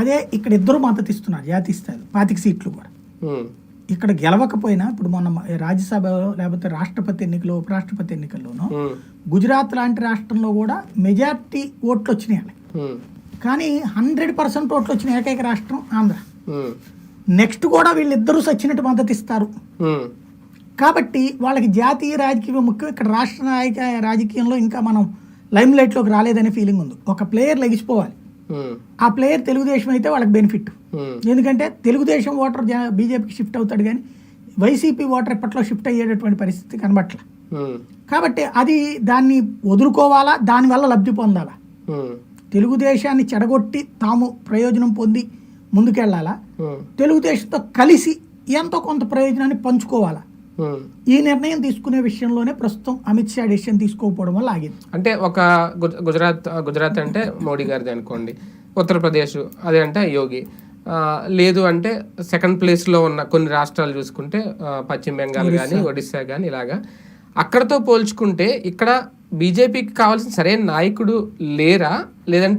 అదే ఇక్కడ ఇద్దరు మద్దతు ఇస్తున్నారు జాతీయ స్థాయిలో పాతిక సీట్లు కూడా. ఇక్కడ గెలవకపోయినా ఇప్పుడు మొన్న రాజ్యసభలో లేకపోతే రాష్ట్రపతి ఎన్నికలు ఉపరాష్ట్రపతి ఎన్నికల్లోనూ గుజరాత్ లాంటి రాష్ట్రంలో కూడా మెజార్టీ ఓట్లు వచ్చినాయి కానీ హండ్రెడ్ పర్సెంట్ ఓట్లు వచ్చిన ఏకైక రాష్ట్రం ఆంధ్ర. నెక్స్ట్ కూడా వీళ్ళిద్దరూ సచ్చినట్టు మద్దతు ఇస్తారు. కాబట్టి వాళ్ళకి జాతీయ రాజకీయం ముఖ్యం. ఇక్కడ రాష్ట్ర నాయక రాజకీయంలో ఇంకా మనం లైమ్ లైట్లోకి రాలేదనే ఫీలింగ్ ఉంది. ఒక ప్లేయర్ లెగిసిపోవాలి. ఆ ప్లేయర్ తెలుగుదేశం అయితే వాళ్ళకి బెనిఫిట్ ఉమ్, ఎందుకంటే తెలుగుదేశం ఓటర్ బీజేపీకి షిఫ్ట్ అవుతాడు కానీ వైసీపీ ఓటర్ ఎప్పట్లో షిఫ్ట్ అయ్యేటటువంటి పరిస్థితి కనబట్ల. ఉమ్, కాబట్టి అది దాన్ని వదులుకోవాలా దానివల్ల లబ్ధి పొందాలా? తెలుగుదేశాన్ని చెడగొట్టి తాము ప్రయోజనం పొంది ముందుకెళ్ళాలా తెలుగుదేశంతో కలిసి ఎంతో కొంత ప్రయోజనాన్ని పంచుకోవాలా. ఈ నిర్ణయం తీసుకునే విషయంలోనే ప్రస్తుతం అమిత్ షా డెసిషన్ తీసుకోకపోవడం వల్ల ఆగింది. అంటే ఒక గుజ- గుజరాత్ గుజరాత్ అంటే మోడీ గారిది అనుకోండి ఉత్తరప్రదేశ్ అదే అంటే యోగి. లేదు అంటే సెకండ్ ప్లేస్లో ఉన్న కొన్ని రాష్ట్రాలు చూసుకుంటే పశ్చిమ బెంగాల్ కానీ ఒడిస్సా కానీ ఇలాగా. అక్కడతో పోల్చుకుంటే ఇక్కడ బీజేపీకి కావాల్సిన సరైన నాయకుడు లేరా? లేదంటే